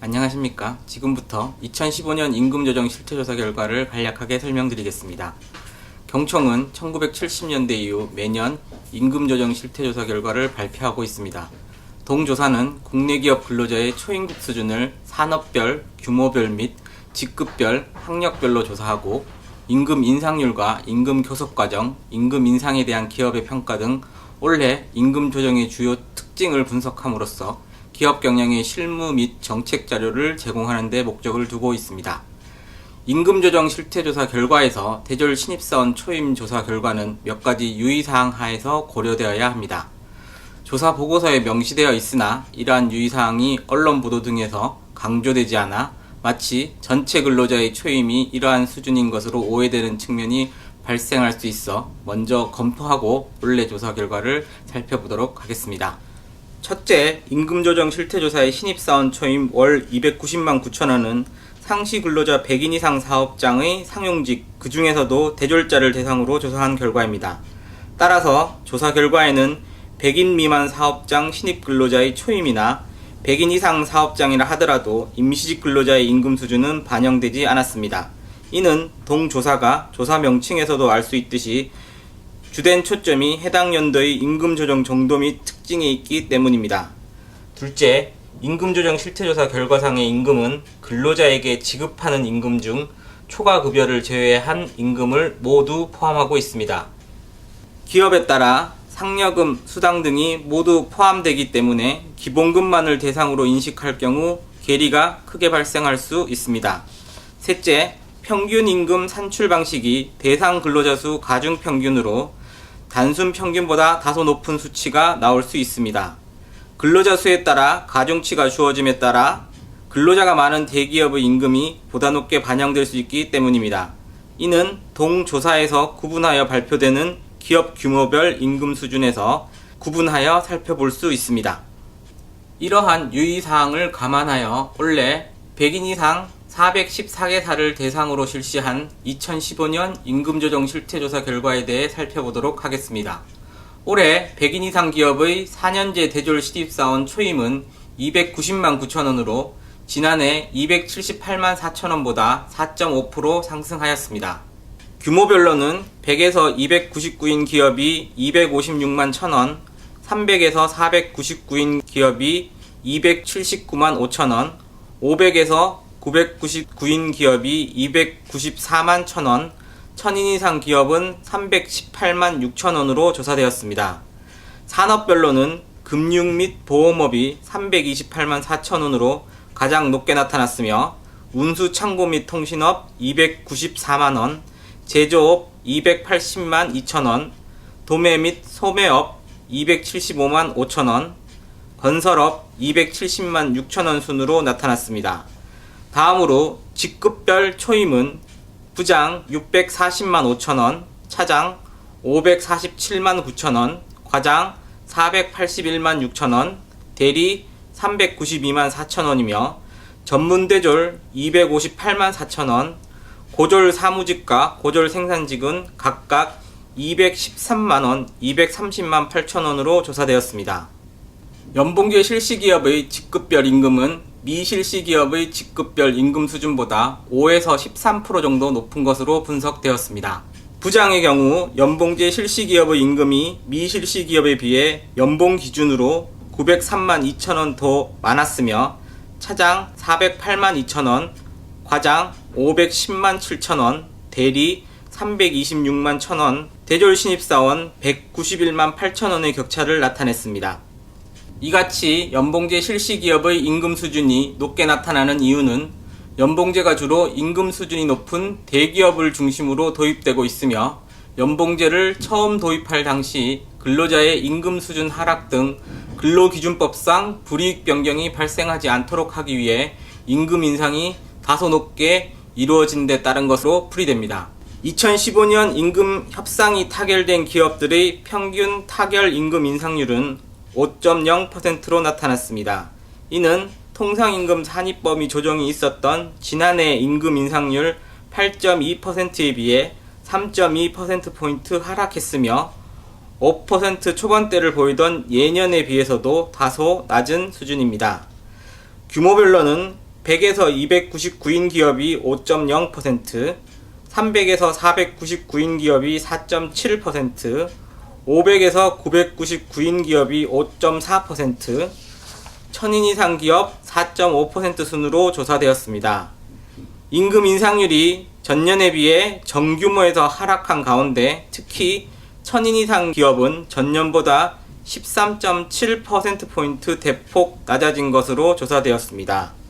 안녕하십니까. 지금부터 2015년 임금조정 실태조사 결과를 간략하게 설명드리겠습니다. 경총은 1970년대 이후 매년 임금조정 실태조사 결과를 발표하고 있습니다. 동조사는 국내 기업 근로자의 초임금 수준을 산업별, 규모별 및 직급별, 학력별로 조사하고 임금 인상률과 임금 교섭 과정, 임금 인상에 대한 기업의 평가 등 올해 임금 조정의 주요 특징을 분석함으로써 기업 경영의 실무 및 정책 자료를 제공하는 데 목적을 두고 있습니다. 임금 조정 실태 조사 결과에서 대졸 신입사원 초임 조사 결과는 몇 가지 유의사항 하에서 고려되어야 합니다. 조사 보고서에 명시되어 있으나 이러한 유의사항이 언론 보도 등에서 강조되지 않아 마치 전체 근로자의 초임이 이러한 수준인 것으로 오해되는 측면이 발생할 수 있어 먼저 검토하고 올해 조사 결과를 살펴보도록 하겠습니다. 첫째, 임금조정 실태조사의 신입사원 초임 월 290만 9천원은 상시 근로자 100인 이상 사업장의 상용직, 그 중에서도 대졸자를 대상으로 조사한 결과입니다. 따라서 조사 결과에는 100인 미만 사업장 신입 근로자의 초임이나 100인 이상 사업장이라 하더라도 임시직 근로자의 임금 수준은 반영되지 않았습니다. 이는 동조사가 조사 명칭에서도 알 수 있듯이 주된 초점이 해당 연도의 임금 조정 정도 및 특징에 있기 때문입니다. 둘째, 임금 조정 실태조사 결과상의 임금은 근로자에게 지급하는 임금 중 초과 급여를 제외한 임금을 모두 포함하고 있습니다. 기업에 따라 상여금, 수당 등이 모두 포함되기 때문에 기본급만을 대상으로 인식할 경우 괴리가 크게 발생할 수 있습니다. 셋째, 평균 임금 산출 방식이 대상 근로자 수 가중 평균으로 단순 평균보다 다소 높은 수치가 나올 수 있습니다. 근로자 수에 따라 가중치가 주어짐에 따라 근로자가 많은 대기업의 임금이 보다 높게 반영될 수 있기 때문입니다. 이는 동조사에서 구분하여 발표되는 기업 규모별 임금 수준에서 구분하여 살펴볼 수 있습니다. 이러한 유의사항을 감안하여 올해 100인 이상 414개사를 대상으로 실시한 2015년 임금조정 실태조사 결과에 대해 살펴보도록 하겠습니다. 올해 100인 이상 기업의 4년제 대졸 신입사원 초임은 290만 9천원으로 지난해 278만 4천원보다 4.5% 상승하였습니다. 규모별로는 100에서 299인 기업이 256만 1000원, 300에서 499인 기업이 279만 5천원, 500에서 999인 기업이 294만 1000원, 1000인 이상 기업은 318만 6천원으로 조사되었습니다. 산업별로는 금융 및 보험업이 328만 4천원으로 가장 높게 나타났으며 운수 창고 및 통신업 294만원, 제조업 280만 2천원, 도매 및 소매업 275만 5천원, 건설업 270만 6천원 순으로 나타났습니다. 다음으로 직급별 초임은 부장 640만 5천원, 차장 547만 9천원, 과장 481만 6천원, 대리 392만 4천원이며 전문대졸 258만 4천원, 고졸 사무직과 고졸 생산직은 각각 213만원, 230만 8천원으로 조사되었습니다. 연봉계 실시기업의 직급별 임금은 미실시기업의 직급별 임금 수준보다 5에서 13% 정도 높은 것으로 분석되었습니다. 부장의 경우 연봉제 실시기업의 임금이 미실시기업에 비해 연봉 기준으로 903만 2천원 더 많았으며 차장 408만 2천원, 과장 510만 7천원, 대리 326만 1천원, 대졸 신입사원 191만 8천원의 격차를 나타냈습니다. 이같이 연봉제 실시 기업의 임금 수준이 높게 나타나는 이유는 연봉제가 주로 임금 수준이 높은 대기업을 중심으로 도입되고 있으며 연봉제를 처음 도입할 당시 근로자의 임금 수준 하락 등 근로기준법상 불이익 변경이 발생하지 않도록 하기 위해 임금 인상이 다소 높게 이루어진 데 따른 것으로 풀이됩니다. 2015년 임금 협상이 타결된 기업들의 평균 타결 임금 인상률은 5.0%로 나타났습니다. 이는 통상임금 산입범위 조정이 있었던 지난해 임금 인상률 8.2%에 비해 3.2%포인트 하락했으며 5% 초반대를 보이던 예년에 비해서도 다소 낮은 수준입니다. 규모별로는 100에서 299인 기업이 5.0%, 300에서 499인 기업이 4.7%, 500에서 999인 기업이 5.4%, 1000인 이상 기업 4.5% 순으로 조사되었습니다. 임금 인상률이 전년에 비해 정규모에서 하락한 가운데 특히 1000인 이상 기업은 전년보다 13.7%포인트 대폭 낮아진 것으로 조사되었습니다.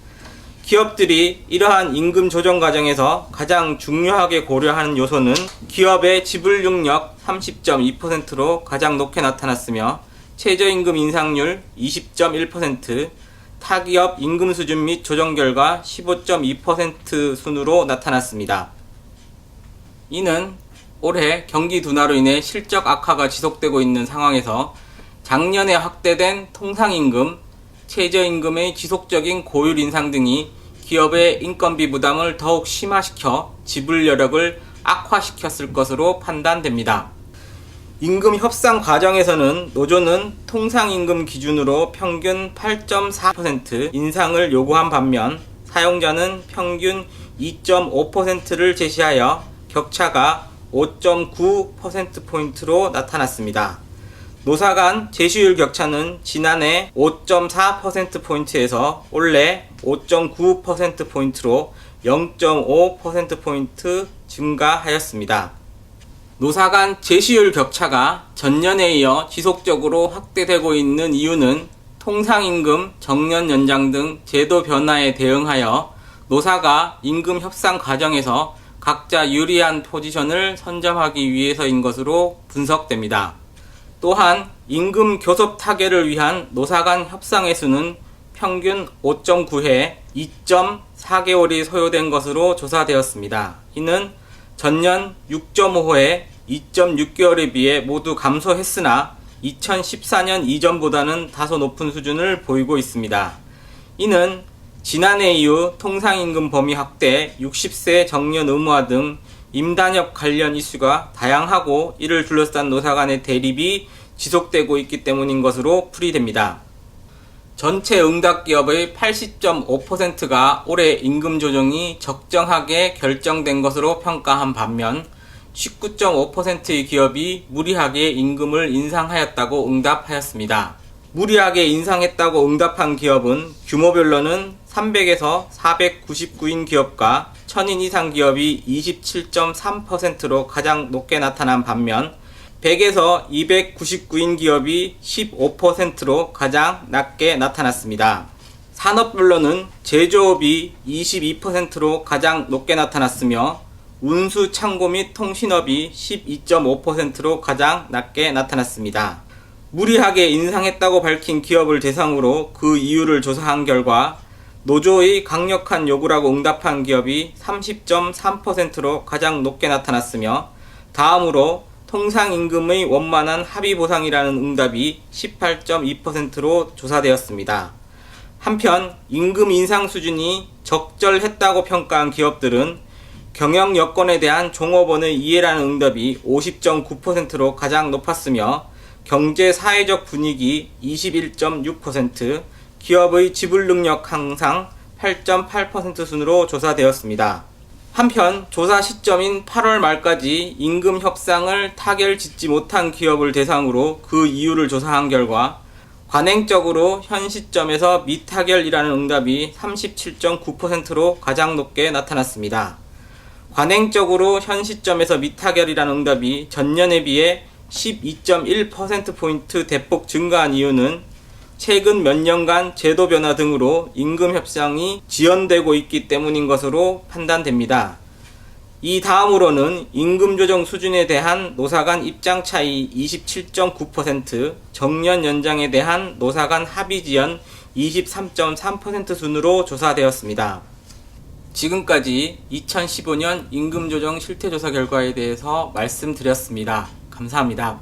기업들이 이러한 임금 조정 과정에서 가장 중요하게 고려하는 요소는 기업의 지불 능력 30.2%로 가장 높게 나타났으며 최저임금 인상률 20.1%, 타기업 임금 수준 및 조정 결과 15.2% 순으로 나타났습니다. 이는 올해 경기 둔화로 인해 실적 악화가 지속되고 있는 상황에서 작년에 확대된 통상임금, 최저임금의 지속적인 고율 인상 등이 기업의 인건비 부담을 더욱 심화시켜 지불 여력을 악화시켰을 것으로 판단됩니다. 임금 협상 과정에서는 노조는 통상임금 기준으로 평균 8.4% 인상을 요구한 반면 사용자는 평균 2.5%를 제시하여 격차가 5.9%포인트로 나타났습니다. 노사 간 제시율 격차는 지난해 5.4%포인트에서 올해 5.9%포인트로 0.5%포인트 증가하였습니다. 노사 간 제시율 격차가 전년에 이어 지속적으로 확대되고 있는 이유는 통상임금, 정년 연장 등 제도 변화에 대응하여 노사가 임금 협상 과정에서 각자 유리한 포지션을 선점하기 위해서인 것으로 분석됩니다. 또한 임금 교섭 타결을 위한 노사 간 협상의 수는 평균 5.9회 2.4개월이 소요된 것으로 조사되었습니다. 이는 전년 6.5회 2.6개월에 비해 모두 감소했으나 2014년 이전보다는 다소 높은 수준을 보이고 있습니다. 이는 지난해 이후 통상임금 범위 확대, 60세 정년 의무화 등 임단협 관련 이슈가 다양하고 이를 둘러싼 노사 간의 대립이 지속되고 있기 때문인 것으로 풀이됩니다. 전체 응답 기업의 80.5%가 올해 임금 조정이 적정하게 결정된 것으로 평가한 반면 19.5%의 기업이 무리하게 임금을 인상하였다고 응답하였습니다. 무리하게 인상했다고 응답한 기업은 규모별로는 300에서 499인 기업과 1000인 이상 기업이 27.3%로 가장 높게 나타난 반면 100에서 299인 기업이 15%로 가장 낮게 나타났습니다. 산업별로는 제조업이 22%로 가장 높게 나타났으며 운수 창고 및 통신업이 12.5%로 가장 낮게 나타났습니다. 무리하게 인상했다고 밝힌 기업을 대상으로 그 이유를 조사한 결과 노조의 강력한 요구라고 응답한 기업이 30.3%로 가장 높게 나타났으며 다음으로 통상임금의 원만한 합의 보상이라는 응답이 18.2%로 조사되었습니다. 한편 임금 인상 수준이 적절했다고 평가한 기업들은 경영 여건에 대한 종업원의 이해라는 응답이 50.9%로 가장 높았으며 경제 사회적 분위기 21.6%, 기업의 지불 능력 향상 8.8% 순으로 조사되었습니다. 한편 조사 시점인 8월 말까지 임금 협상을 타결 짓지 못한 기업을 대상으로 그 이유를 조사한 결과 관행적으로 현 시점에서 미타결이라는 응답이 37.9%로 가장 높게 나타났습니다. 관행적으로 현 시점에서 미타결이라는 응답이 전년에 비해 12.1%포인트 대폭 증가한 이유는 최근 몇 년간 제도 변화 등으로 임금 협상이 지연되고 있기 때문인 것으로 판단됩니다. 이 다음으로는 임금 조정 수준에 대한 노사 간 입장 차이 27.9%, 정년 연장에 대한 노사 간 합의 지연 23.3% 순으로 조사되었습니다. 지금까지 2015년 임금 조정 실태 조사 결과에 대해서 말씀드렸습니다. 감사합니다.